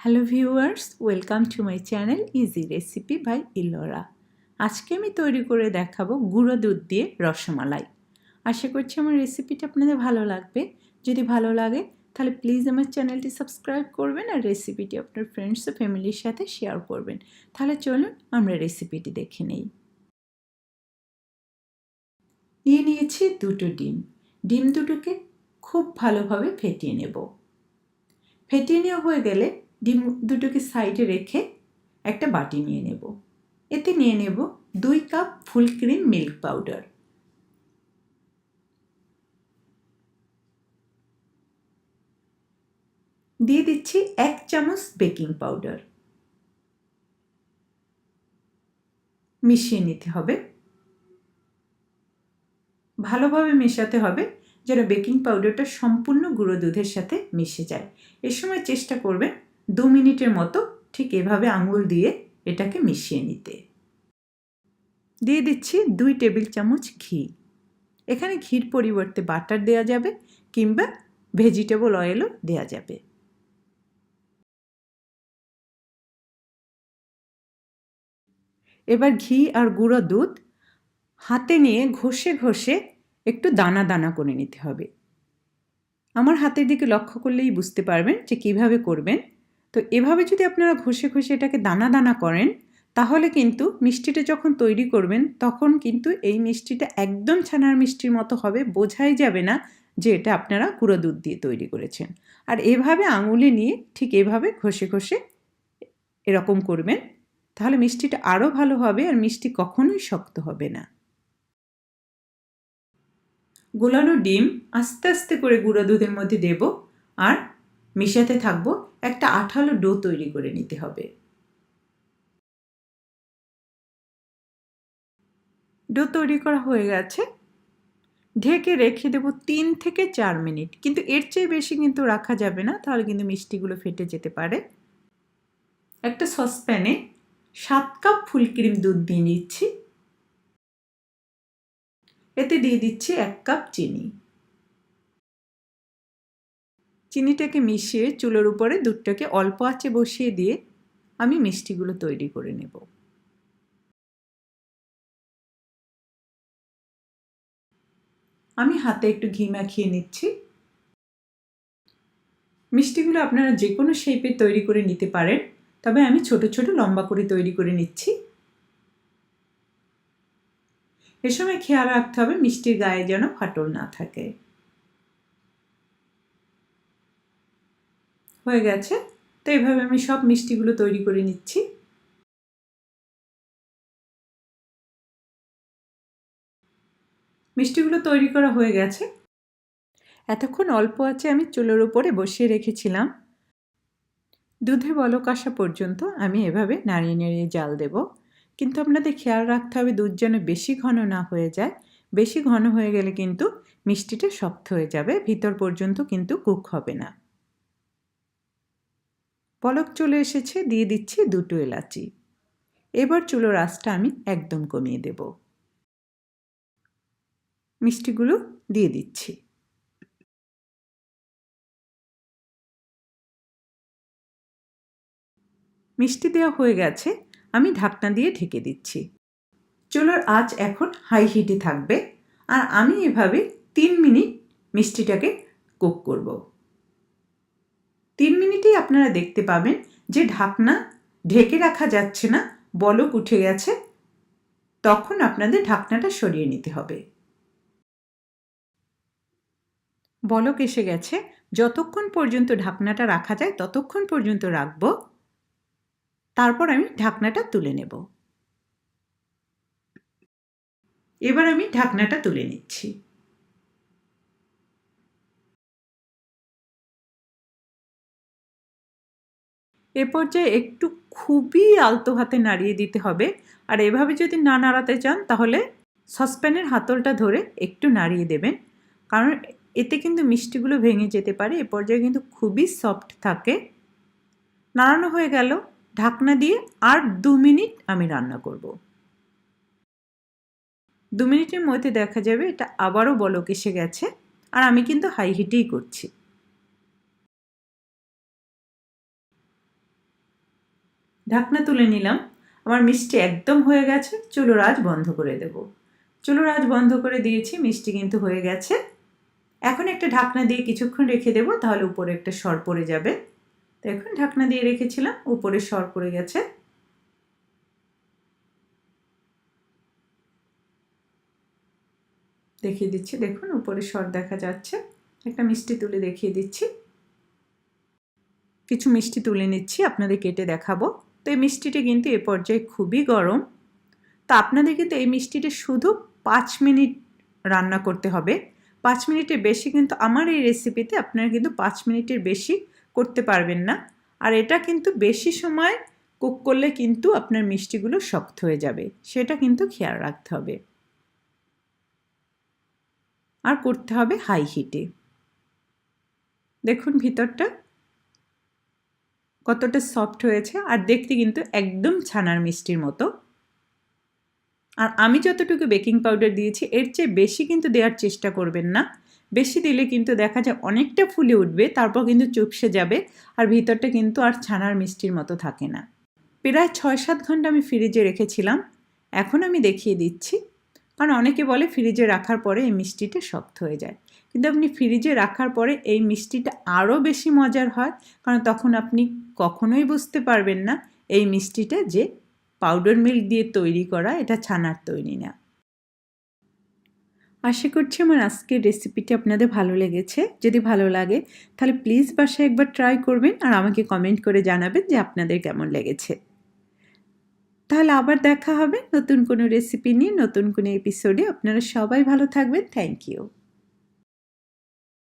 Hello viewers welcome to my channel easy recipe by Ilora আজকে আমি তৈরি করে দেখাবো গুঁড়ো দুধ দিয়ে রসমালাই। আশা করছি আমার রেসিপিটা আপনাদের ভালো লাগবে। যদি ভালো লাগে, তাহলে প্লিজ আমার চ্যানেলটি সাবস্ক্রাইব করবেন আর রেসিপিটি আপনার ফ্রেন্ডস ও ফ্যামিলির সাথে শেয়ার করবেন। তাহলে চলুন আমরা রেসিপিটি দেখে নেই। নিয়ে নিয়েছি দুটো ডিম। ডিম দুটোকে খুব ভালোভাবে ফেটিয়ে নেব। ফেটিয়ে নেওয়া হয়ে গেলে ডিম দুটোকে সাইডে রেখে একটা বাটি নিয়ে নেব। এতে নিয়ে নেব দুই cup full cream milk powder. দিয়ে দিচ্ছি এক চামচ বেকিং পাউডার। মিশিয়ে নিতে হবে। ভালোভাবে মেশাতে হবে যেন বেকিং পাউডারটা সম্পূর্ণ গুঁড়ো দুধের সাথে মিশে যায়। এ সময় চেষ্টা করবেন দু মিনিটের মতো ঠিক এভাবে আঙুল দিয়ে এটাকে মিশিয়ে নিতে। দিয়ে দিচ্ছি দুই টেবিল চামচ ঘি। এখানে ঘির পরিবর্তে বাটার দেওয়া যাবে কিংবা ভেজিটেবল অয়েলও দেওয়া যাবে। এবার ঘি আর গুঁড়ো দুধ হাতে নিয়ে ঘষে ঘষে একটু দানা দানা করে নিতে হবে। আমার হাতের দিকে লক্ষ্য করলেই বুঝতে পারবেন যে কীভাবে করবেন। তো এভাবে যদি আপনারা ঘষে ঘষে এটাকে দানা দানা করেন, তাহলে কিন্তু মিষ্টিটা যখন তৈরি করবেন, তখন কিন্তু এই মিষ্টিটা একদম ছানার মিষ্টির মতো হবে, বোঝাই যাবে না যে এটা আপনারা গুঁড়ো দুধ দিয়ে তৈরি করেছেন। আর এভাবে আঙুলে নিয়ে ঠিক এভাবে ঘষে ঘষে এরকম করবেন, তাহলে মিষ্টিটা আরও ভালো হবে আর মিষ্টি কখনোই শক্ত হবে না। গোলানো ডিম আস্তে আস্তে করে গুঁড়ো দুধের মধ্যে দেব আর মিশাতে থাকব একটা আঠালো ডো তৈরি করে নিতে হবে। ডো তৈরি করা হয়ে গেছে। ঢেকে রেখে দেব তিন থেকে চার মিনিট। কিন্তু এর চেয়ে বেশি কিন্তু রাখা যাবে না, তাহলে কিন্তু মিষ্টিগুলো ফেটে যেতে পারে। একটা সসপ্যানে সাত কাপ ফুল ক্রিম দুধ দিয়ে নিচ্ছি। এতে দিয়ে দিচ্ছি এক কাপ চিনি। চিনিটাকে মিশিয়ে চুলোর উপরে দুধটাকে অল্প আঁচে বসিয়ে দিয়ে আমি মিষ্টিগুলো তৈরি করে নেব। আমি হাতে একটু ঘি মাখিয়ে নিচ্ছি। মিষ্টিগুলো আপনারা যে কোনো শেপে তৈরি করে নিতে পারেন, তবে আমি ছোট ছোট লম্বা করে তৈরি করে নিচ্ছি। এ সময় খেয়াল রাখতে হবে মিষ্টির গায়ে যেন ফাটল না থাকে। হয়ে গেছে। তো এইভাবে আমি সব মিষ্টিগুলো তৈরি করে নিচ্ছি। মিষ্টিগুলো তৈরি করা হয়ে গেছে। এতক্ষণ অল্প আছে আমি চুলোর উপরে বসিয়ে রেখেছিলাম। দুধে বলক আসা পর্যন্ত আমি এভাবে নাড়িয়ে নাড়িয়ে জাল দেব। কিন্তু আপনাদের খেয়াল রাখতে হবে দুধ যেন বেশি ঘন না হয়ে যায়। বেশি ঘন হয়ে গেলে কিন্তু মিষ্টিটা শক্ত হয়ে যাবে। ভিতর পর্যন্ত কিন্তু কুক হবে না। পলক চলে এসেছে, দিয়ে দিচ্ছি দুটো এলাচি। এবার চুলোর আঁচটা আমি একদম কমিয়ে দেব। মিষ্টিগুলো দিয়ে দিচ্ছি। মিষ্টি দেওয়া হয়ে গেছে, আমি ঢাকনা দিয়ে ঢেকে দিচ্ছি। চুলোর আঁচ এখন হাই হিটে থাকবে, আর আমি এভাবে তিন মিনিট মিষ্টিটাকে কুক করব। তিন মিনিটেই আপনারা দেখতে পাবেন যে ঢাকনা ঢেকে রাখা যাচ্ছে না, বলক উঠে গেছে। তখন আপনাদের ঢাকনাটা সরিয়ে নিতে হবে। বলক এসে গেছে। যতক্ষণ পর্যন্ত ঢাকনাটা রাখা যায়, ততক্ষণ পর্যন্ত রাখব। তারপর আমি ঢাকনাটা তুলে নেব। এবার আমি ঢাকনাটা তুলে নিচ্ছি। এ পর্যায়ে একটু খুবই আলতো হাতে নাড়িয়ে দিতে হবে। আর এভাবে যদি না নাড়াতে চান, তাহলে সসপ্যানের হাতলটা ধরে একটু নাড়িয়ে দেবেন। কারণ এতে কিন্তু মিষ্টিগুলো ভেঙে যেতে পারে। এ পর্যায়ে কিন্তু খুবই সফট থাকে। নাড়ানো হয়ে গেল। ঢাকনা দিয়ে আর দু মিনিট আমি রান্না করব। দু মিনিটের মধ্যে দেখা যাবে এটা আবারও বলক এসে গেছে। আর আমি কিন্তু হাই হিটেই করছি। ঢাকনা তুলে নিলাম। আমার মিষ্টি একদম হয়ে গেছে। চুলোর আজ বন্ধ করে দেব। চুলোর আজ বন্ধ করে দিয়েছি। মিষ্টি কিন্তু হয়ে গেছে। এখন একটা ঢাকনা দিয়ে কিছুক্ষণ রেখে দেবো, তাহলে উপরে একটা সর পড়ে যাবে। তো এখন ঢাকনা দিয়ে রেখেছিলাম, উপরে সর পড়ে গেছে। দেখিয়ে দিচ্ছি। দেখুন, উপরে সর দেখা যাচ্ছে। একটা মিষ্টি তুলে দেখিয়ে দিচ্ছি। কিছু মিষ্টি তুলে নিচ্ছি, আপনাদের কেটে দেখাবো। এই মিষ্টিটি কিন্তু এ পর্যায়ে খুবই গরম। তো আপনাদের কিন্তু এই মিষ্টিটি শুধু পাঁচ মিনিট রান্না করতে হবে। পাঁচ মিনিটের বেশি কিন্তু আমার এই রেসিপিতে আপনারা কিন্তু পাঁচ মিনিটের বেশি করতে পারবেন না। আর এটা কিন্তু বেশি সময় কুক করলে কিন্তু আপনার মিষ্টিগুলো শক্ত হয়ে যাবে। সেটা কিন্তু খেয়াল রাখতে হবে। আর করতে হবে হাই হিটে দেখুন ভিতরটা কতটা সফট হয়েছে আর দেখতে কিন্তু একদম ছানার মিষ্টির মতো। আর আমি যতটুকু বেকিং পাউডার দিয়েছি, এর চেয়ে বেশি কিন্তু দেওয়ার চেষ্টা করবেন না। বেশি দিলে কিন্তু দেখা যায় অনেকটা ফুলে উঠবে, তারপর কিন্তু চুপসে যাবে আর ভিতরটা কিন্তু আর ছানার মিষ্টির মতো থাকে না। প্রায় ছয় সাত ঘণ্টা আমি ফ্রিজে রেখেছিলাম। এখন আমি দেখিয়ে দিচ্ছি। কারণ অনেকে বলে ফ্রিজে রাখার পরে এই মিষ্টিটা শক্ত হয়ে যায়। কিন্তু আপনি ফ্রিজে রাখার পরে এই মিষ্টিটা আরও বেশি মজার হয়, কারণ তখন আপনি কখনোই বুঝতে পারবেন না এই মিষ্টিটা যে পাউডার মিল্ক দিয়ে তৈরি করা, এটা ছানার তৈরি না। আশা করছি আমার আজকের রেসিপিটি আপনাদের ভালো লেগেছে। যদি ভালো লাগে, তাহলে প্লিজ বাসায় একবার ট্রাই করবেন আর আমাকে কমেন্ট করে জানাবেন যে আপনাদের কেমন লেগেছে। তাহলে আবার দেখা হবে নতুন কোনো রেসিপি নিয়ে, নতুন কোনো এপিসোডে আপনারা সবাই ভালো থাকবেন। Thank you